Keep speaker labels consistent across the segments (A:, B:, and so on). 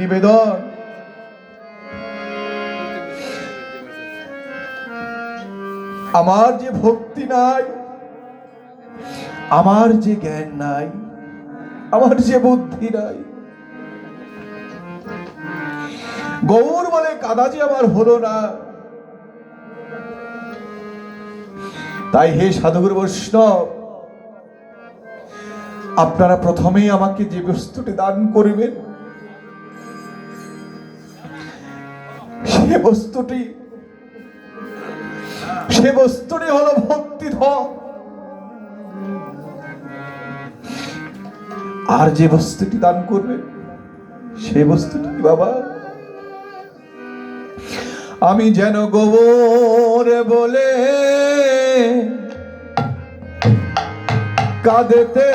A: নিবেদন আমার যে ভক্তি নাই, আমার যে জ্ঞান নাই, আমার যে বুদ্ধি নাই। গৌর বলে কাদা যে আমার হলো না। তাই হে সাধুগুরু বৈষ্ণব, আপনারা প্রথমেই আমাকে যে বস্তুটি দান করবেন সে বস্তুটি সে বস্তুটি হলো ভক্তি ধন। আর যে বস্তুটি দান করবে, সে বস্তুটি বাবা? আমি যেন গোবর বলে কাঁদতে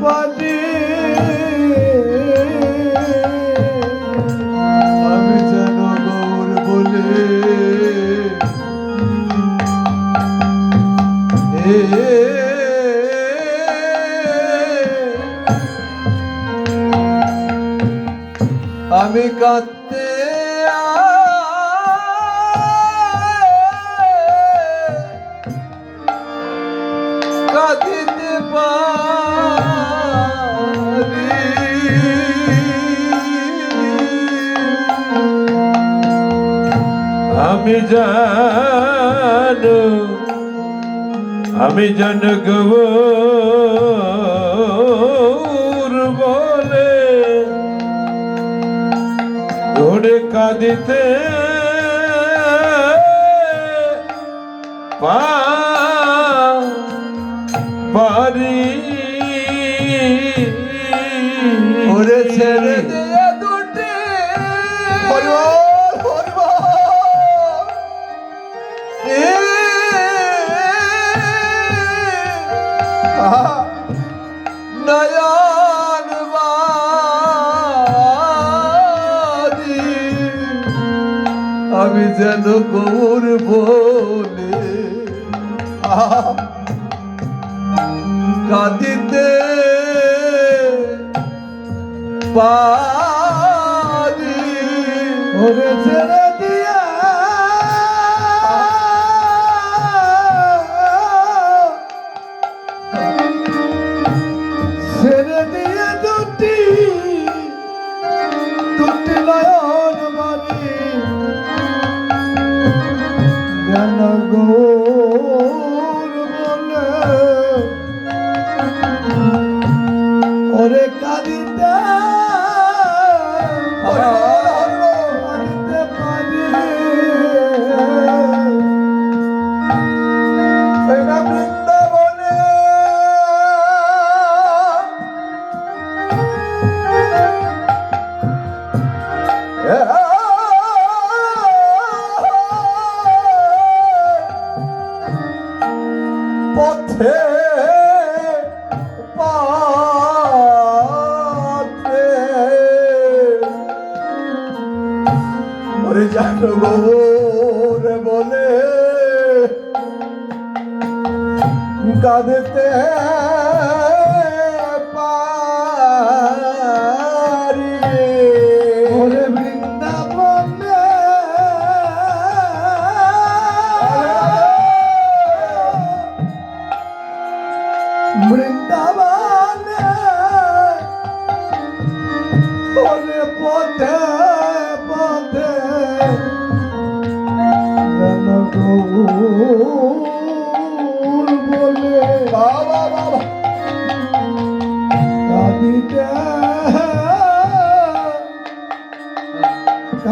A: পারি আমি যেন গৌর আমি কাঁদতে
B: আমি জানো আমি জন বলে। ধরে কাঁদিতে পা- পারি
A: ওরে ছেড়ে গোরে বলে কাঁদতে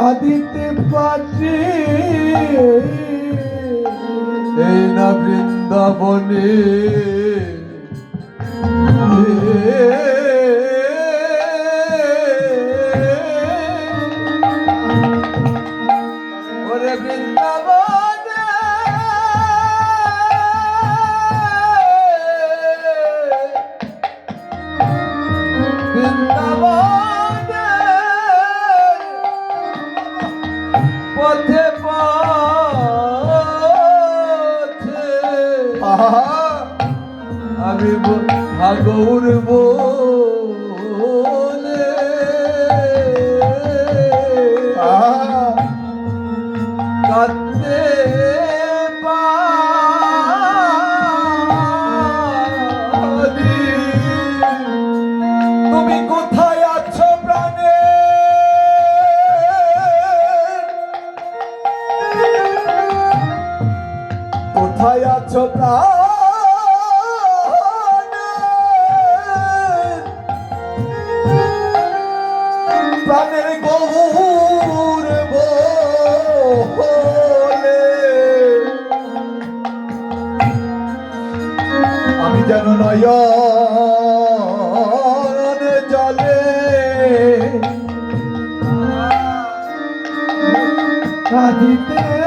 B: কাঁদিতে পারি
A: এই না বৃন্দাবনে।
C: কোথায় আছো প্রাণে? প্রাণের গৌর আমি যেন নয়ন জলে।
A: কাঁদিতে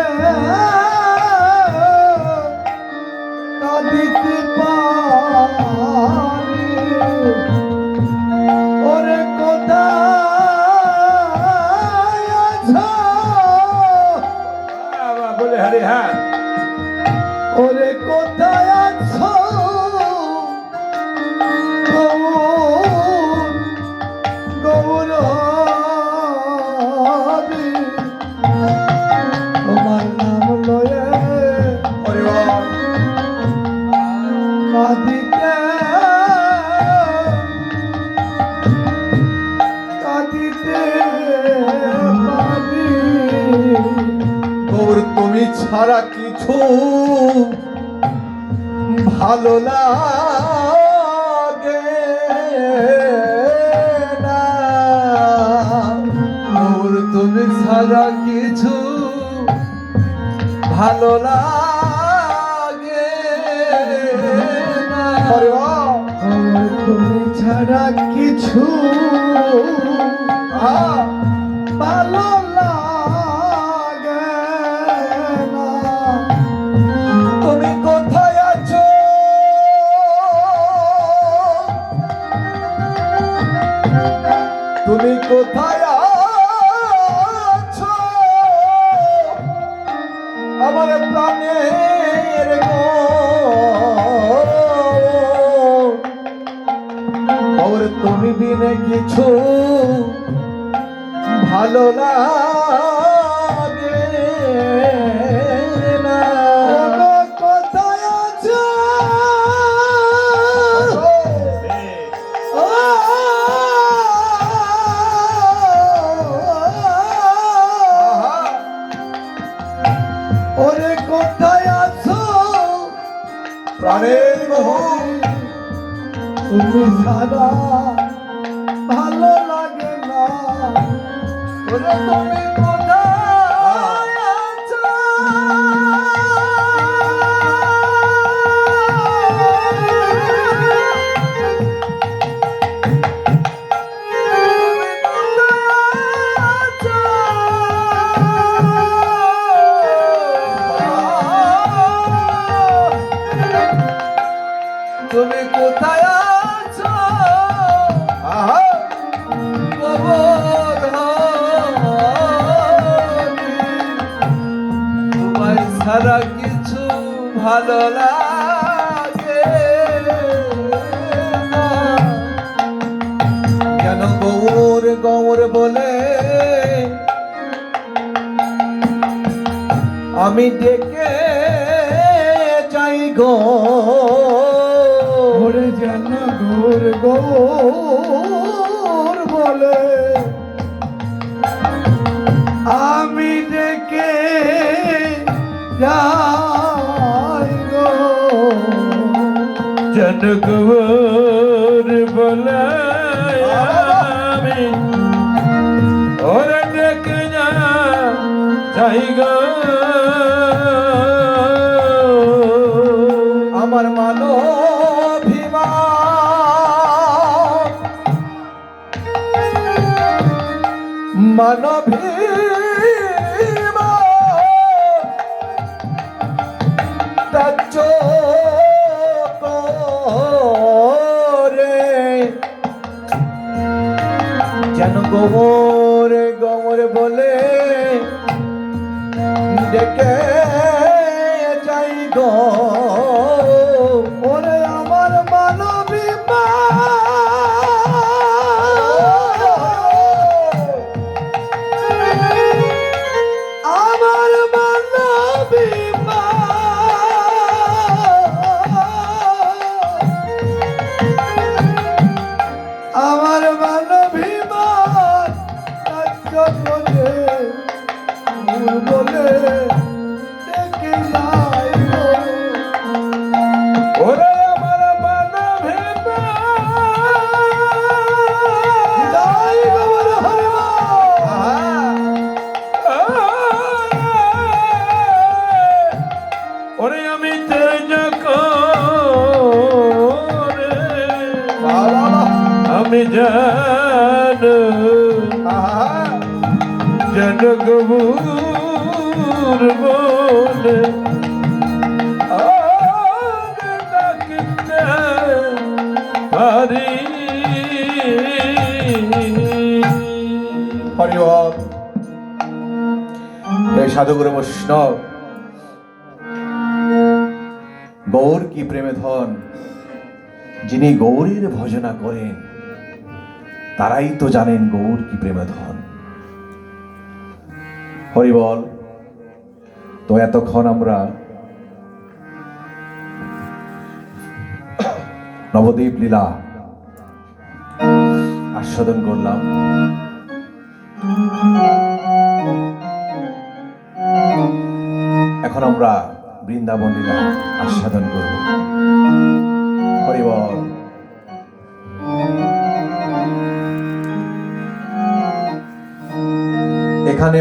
A: গৌর
C: তুমি ছাড়া কিছু ভালো লাগে না। তুমি ছাড়া কিছু ভালো লাগে
A: তুমি ছাড়া কিছু
C: আমার প্রাণের ওর তুমি বিনে কিছু ভালো লাগে
A: তুমি
C: কোথায় ভালো লাগে। কেন গৌর গৌর বলে? আমি ডেকে চাই গো।
A: যেন গোর গোর
D: জনকবর বলে আমি ওরে ডেকে যা যাই গো
C: আমার মানো ভীমা মানভীমা যেন গোমরে গোমরে বলে ডেকে যাই গো।
A: আমার মানবী মা
D: আমি জান। জনগবুর বলে
C: সাধুগুরু বৈষ্ণব গৌর কি প্রেমে ধন? যিনি গৌরীর ভজনা করেন তারাই তো জানেন গৌর কি প্রেমে ধন হরিবল তো এতক্ষণ আমরা নবদ্বীপ লীলা আস্বাদন করলাম। এখন আমরা বৃন্দাবন লীলা আস্বাদন করব। হরিবল এখানে